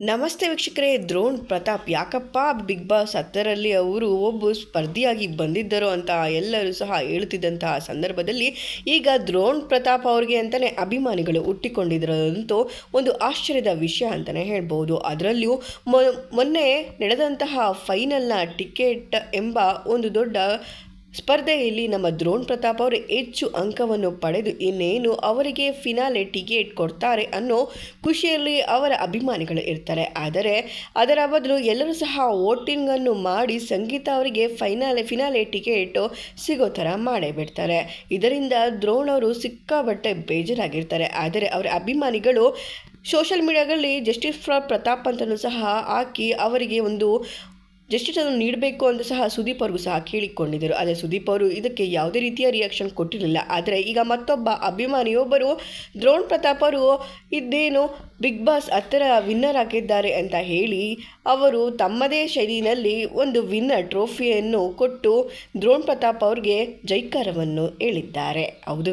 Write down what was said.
ನಮಸ್ತೆ ವೀಕ್ಷಕರೇ, ದ್ರೋಣ್ ಪ್ರತಾಪ್ ಯಾಕಪ್ಪ ಬಿಗ್ ಬಾಸ್ ಹತ್ತರಲ್ಲಿ ಅವರು ಒಬ್ಬ ಸ್ಪರ್ಧಿಯಾಗಿ ಬಂದಿದ್ದರು ಅಂತ ಎಲ್ಲರೂ ಸಹ ಹೇಳುತ್ತಿದ್ದಂತಹ ಸಂದರ್ಭದಲ್ಲಿ ಈಗ ದ್ರೋಣ್ ಪ್ರತಾಪ್ ಅವ್ರಿಗೆ ಅಂತಲೇ ಅಭಿಮಾನಿಗಳು ಹುಟ್ಟಿಕೊಂಡಿದ್ದರಂತೂ ಒಂದು ಆಶ್ಚರ್ಯದ ವಿಷಯ ಅಂತಲೇ ಹೇಳ್ಬೋದು. ಅದರಲ್ಲಿಯೂ ಮೊನ್ನೆ ನಡೆದಂತಹ ಫೈನಲ್ನ ಟಿಕೆಟ್ ಎಂಬ ಒಂದು ದೊಡ್ಡ ಸ್ಪರ್ಧೆಯಲ್ಲಿ ನಮ್ಮ ದ್ರೋಣ್ ಪ್ರತಾಪ್ ಅವರು ಹೆಚ್ಚು ಅಂಕವನ್ನು ಪಡೆದು ಇನ್ನೇನು ಅವರಿಗೆ ಫಿನಾಲೆ ಟಿಕೆಟ್ ಕೊಡ್ತಾರೆ ಅನ್ನೋ ಖುಷಿಯಲ್ಲಿ ಅವರ ಅಭಿಮಾನಿಗಳು ಇರ್ತಾರೆ. ಆದರೆ ಅದರ ಬದಲು ಎಲ್ಲರೂ ಸಹ ವೋಟಿಂಗನ್ನು ಮಾಡಿ ಸಂಗೀತ ಅವರಿಗೆ ಫೈನಾಲೆ ಫಿನಾಲೆ ಟಿಕೆಟ್ ಸಿಗೋ ಥರ ಮಾಡೇಬಿಡ್ತಾರೆ. ಇದರಿಂದ ದ್ರೋಣ್ ಅವರು ಸಿಕ್ಕಾಬಟ್ಟೆ ಬೇಜಾರಾಗಿರ್ತಾರೆ. ಆದರೆ ಅವರ ಅಭಿಮಾನಿಗಳು ಸೋಷಿಯಲ್ ಮೀಡಿಯಾದಲ್ಲಿ ಜಸ್ಟಿಸ್ ಫಾರ್ ಪ್ರತಾಪ್ ಅಂತಲೂ ಸಹ ಹಾಕಿ ಅವರಿಗೆ ಒಂದು ಜಸ್ಟಿಸ್ ಅದನ್ನು ನೀಡಬೇಕು ಅಂತ ಸಹ ಸುದೀಪ್ ಅವ್ರಿಗೂ ಸಹ ಕೇಳಿಕೊಂಡಿದ್ದರು. ಆದರೆ ಸುದೀಪ್ ಅವರು ಇದಕ್ಕೆ ಯಾವುದೇ ರೀತಿಯ ರಿಯಾಕ್ಷನ್ ಕೊಟ್ಟಿರಲಿಲ್ಲ. ಆದರೆ ಈಗ ಮತ್ತೊಬ್ಬ ಅಭಿಮಾನಿಯೊಬ್ಬರು ದ್ರೋಣ್ ಪ್ರತಾಪ್ ಅವರು ಇದ್ದೇನು ಬಿಗ್ ಬಾಸ್ ಹತ್ತಿರ ವಿನ್ನರ್ ಆಗಿದ್ದಾರೆ ಅಂತ ಹೇಳಿ ಅವರು ತಮ್ಮದೇ ಶೈಲಿನಲ್ಲಿ ಒಂದು ವಿನ್ನರ್ ಟ್ರೋಫಿಯನ್ನು ಕೊಟ್ಟು ದ್ರೋಣ್ ಪ್ರತಾಪ್ ಅವ್ರಿಗೆ ಜೈಕಾರವನ್ನು ಹೇಳಿದ್ದಾರೆ. ಹೌದು